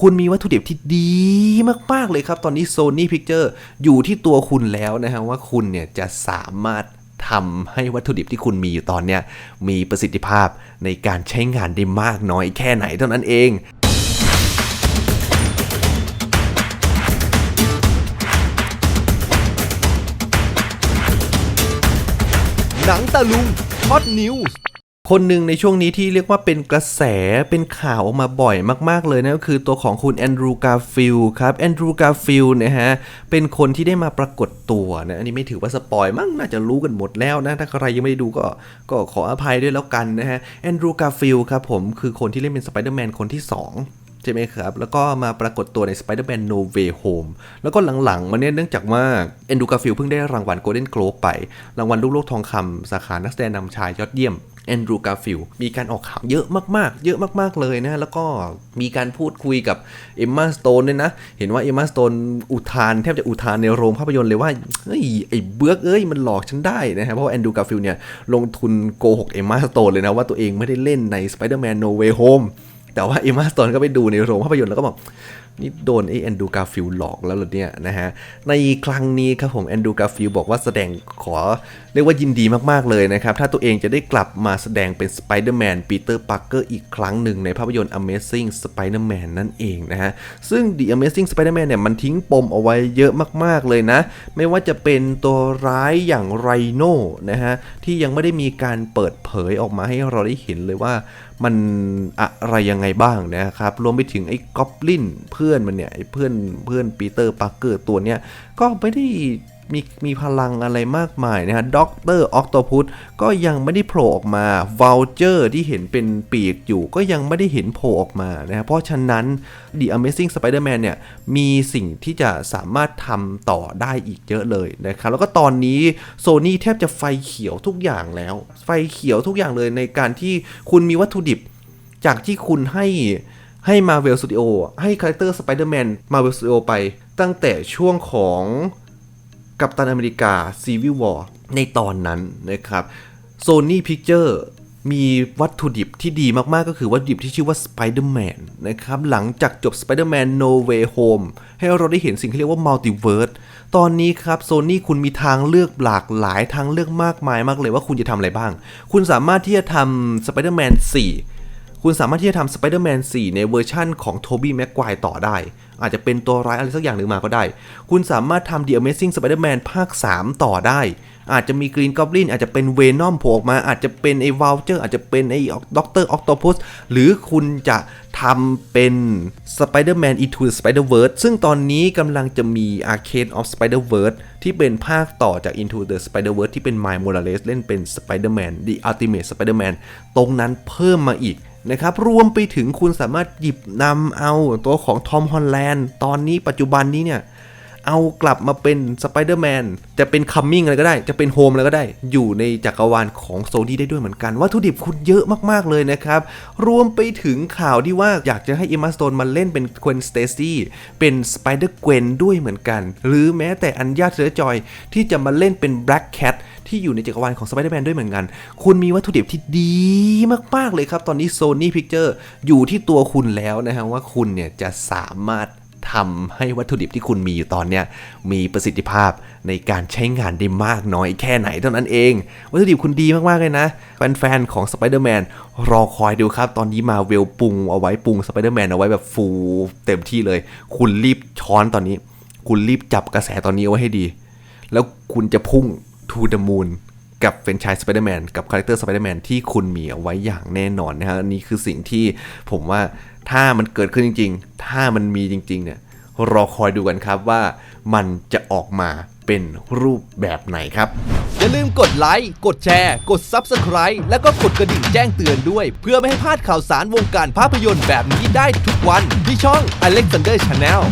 คุณมีวัตถุดิบที่ดีมาก ๆ เลยครับ ตอนนี้ Sony Picture อยู่ที่ตัวคุณแล้วนะฮะว่าคุณเนี่ยจะสามารถทำให้วัตถุดิบที่คุณมีอยู่ตอนเนี้ยมีประสิทธิภาพในการใช้งานได้มากน้อยแค่ไหนเท่านั้นเองหนังตะลุงฮอตนิวส์ คนหนึ่งในช่วงนี้ที่เรียกว่าเป็นกระแสเป็นข่าวออกมาบ่อยมาก ๆ เลยนะก็คือตัวของคุณแอนดรูกาฟิลครับแอนดรูกาฟิลนะฮะเป็นคนที่ได้มาปรากฏตัวนะอันนี้ไม่ถือว่าสปอยมั้งน่าจะรู้กันหมดแล้วนะ ถ้าใครยังไม่ได้ดูก็ก็ขออภัยด้วยแล้วกันนะฮะแอนดรูกาฟิลครับผมคือคนที่เล่นเป็นสไปเดอร์แมนคนที่ 2 ช่ไหมครับ แล้วก็มาปรากฏตัวใน Spider-Man No Way Home แล้วก็หลังๆมาเนี่ยเนื่องจากว่าแอนดูกาฟิลเพิ่งได้รางวัล Golden Globe ไป รางวัลลูกโลกทองคำสาขานักแสดงนำชายยอดเยี่ยมแอนดรูกาฟิลมีการออกข่าวเยอะมากๆ เยอะมากๆเลยนะ แล้วก็มีการพูดคุยกับเอมมาสโตนด้วยนะ เห็นว่าเอมมาสโตนอุทานแทบจะอุทานในโรงภาพยนตร์เลยว่า เฮ้ย ไอ้เบือกเอ้ย มันหลอกฉันได้นะฮะ เพราะว่าแอนดรูกาฟิลเนี่ย ลงทุนโกหกเอมมาสโตนเลยนะ ว่าตัวเองไม่ได้เล่นใน Spider-Man No Way Home แต่ว่าเอมมาสโตนก็ไปดูในโรงภาพยนตร์แล้วก็บอก นี่โดนไอ้แอนดูการ์ฟิลหลอกแล้วหรอเนี่ยนะฮะ ในครั้งนี้ครับผมแอนดูการ์ฟิลบอกว่าแสดงขอเรียกว่ายินดีมากๆเลยนะครับ ถ้าตัวเองจะได้กลับมาแสดงเป็นสไปเดอร์แมนปีเตอร์ปาร์เกอร์อีกครั้งหนึ่งในภาพยนตร์ Amazing Spider-Man นั่นเองนะฮะ ซึ่ง The Amazing Spider-Man เนี่ยมันทิ้งปมเอาไว้เยอะมากๆเลยนะ ไม่ว่าจะเป็นตัวร้ายอย่างไรโน่นะฮะ ที่ยังไม่ได้มีการเปิดเผยออกมาให้เราได้เห็นเลยว่ามันอะไรยังไงบ้างนะครับรวมไปถึงไอ้กอบลินเพื่อื่อนมันเนี่ยไอ้เพื่อนเพื่อนปีเตอร์ปาร์เกอร์ตัวเนี้ยก็ไม่ได้มีมีพลังอะไรมากมายนะฮะด็อกเตอร์ออกโตพุสก็ยังไม่ได้โผล่ออกมา v ลเจอร์ที่เห็นเป็นปีกอยู่ก็ยังไม่ได้เห็นโผล่ออกมานะฮะเพราะฉะนั้น The Amazing Spider-Man เนี่ยมีสิ่งที่จะสามารถทำต่อได้อีกเยอะเลยนะครับแล้วก็ตอนนี้โซ n y แทบจะไฟเขียวทุกอย่างแล้ว ไฟเขียวทุกอย่างเลยในการที่คุณมีวัตถุดิบ จากที่คุณให้ ให้ Marvel Studio ให้คาแรคเตอร์ Spider-Man Marvel Studio ไปตั้งแต่ช่วงของกัปตันอเมริกา Civil War ในตอนนั้นนะครับ Sony Picture มีวัตถุดิบที่ดีมาก ๆ ก็คือวัตถุดิบที่ชื่อว่า Spider-Man นะครับ หลังจากจบ Spider-Man No Way Home ให้เราได้เห็นสิ่งที่เรียกว่า Multiverse ตอนนี้ครับ Sony คุณมีทางเลือกหลากหลายทางเลือกมากมายมากเลยว่าคุณจะทำอะไรบ้าง คุณสามารถที่จะทำ Spider-Man 4 คุณสามารถที่จะทำ Spider-Man 4ในเวอร์ชั่นของโทบี้แม็กควายต่อได้ อาจจะเป็นตัวร้ายอะไรสักอย่างหนึ่งมาก็ได้ คุณสามารถทำ The Amazing Spider-Man ภาค 3 ต่อได้ อาจจะมี Green Goblin อาจจะเป็น Venom โผล่ออกมา อาจจะเป็นไอ้ Vulture อาจจะเป็นไอ้ Doctor Octopus หรือคุณจะทำเป็น Spider-Man Into the Spider-Verse ซึ่งตอนนี้กำลังจะมี Arcane of Spider-Verse ที่เป็นภาคต่อจาก Into the Spider-Verse ที่เป็น Miles Morales เล่นเป็น Spider-Man The Ultimate Spider-Man ตรงนั้นเพิ่มมาอีก นะครับรวมไปถึงคุณสามารถหยิบนำเอาตัวของทอมฮอลแลนด์ตอนนี้ปัจจุบันนี้เนี่ย เอากลับมาเป็นสไปเดอร์แมนจะเป็นคัมมิ่งอะไรก็ได้ จะเป็นโฮมอะไรก็ได้ อยู่ในจักรวาลของโซนี่ได้ด้วยเหมือนกัน วัตถุดิบคุณเยอะมากๆเลยนะครับ รวมไปถึงข่าวที่ว่าอยากจะให้เอมมาสโตนมาเล่นเป็นค w นสเตซี่เป็นสไปเดอร์เกวนด้วยเหมือนกัน หรือแม้แต่อันญาเซอร์จอยที่จะมาเล่นเป็นแบล็กแคทที่อยู่ในจักรวาลของ Spider-Man ด้วยเหมือนกัน คุณมีวัตถุดิบที่ดีมากๆเลยครับ ตอนนี้ Sony Picture อยู่ที่ตัวคุณแล้วนะฮะว่าคุณเนี่ยจะสามารถ ทำให้วัตถุดิบที่คุณมีอยู่ตอนเนี้ยมีประสิทธิภาพในการใช้งานได้มากน้อยแค่ไหนเท่านั้นเอง วัตถุดิบคุณดีมากๆเลยนะ แฟนๆของ Spider-Man รอคอยดูครับ ตอนนี้มาเวลปรุงเอาไว้ปรุง Spider-Man เอาไว้แบบฟูเต็มที่เลย คุณรีบช้อนตอนนี้ คุณรีบจับกระแสตอนนี้เอาไว้ให้ดี แล้วคุณจะพุ่ง to the moon กับเฟรนชายสไปเดอร์แมนกับคาแรคเตอร์สไปเดอร์แมนที่คุณมีเอาไว้อย่างแน่นอนนะฮะอันนี้คือสิ่งที่ผมว่า ถ้ามันเกิดขึ้นจริง ๆ ถ้ามันมีจริง ๆ เนี่ย รอคอยดูกันครับว่ามันจะออกมาเป็นรูปแบบไหนครับ อย่าลืมกดไลค์ กดแชร์ กด Subscribe แล้วก็กดกระดิ่งแจ้งเตือนด้วย เพื่อไม่ให้พลาดข่าวสารวงการภาพยนตร์แบบนี้ได้ทุกวันที่ช่อง Alexander Channel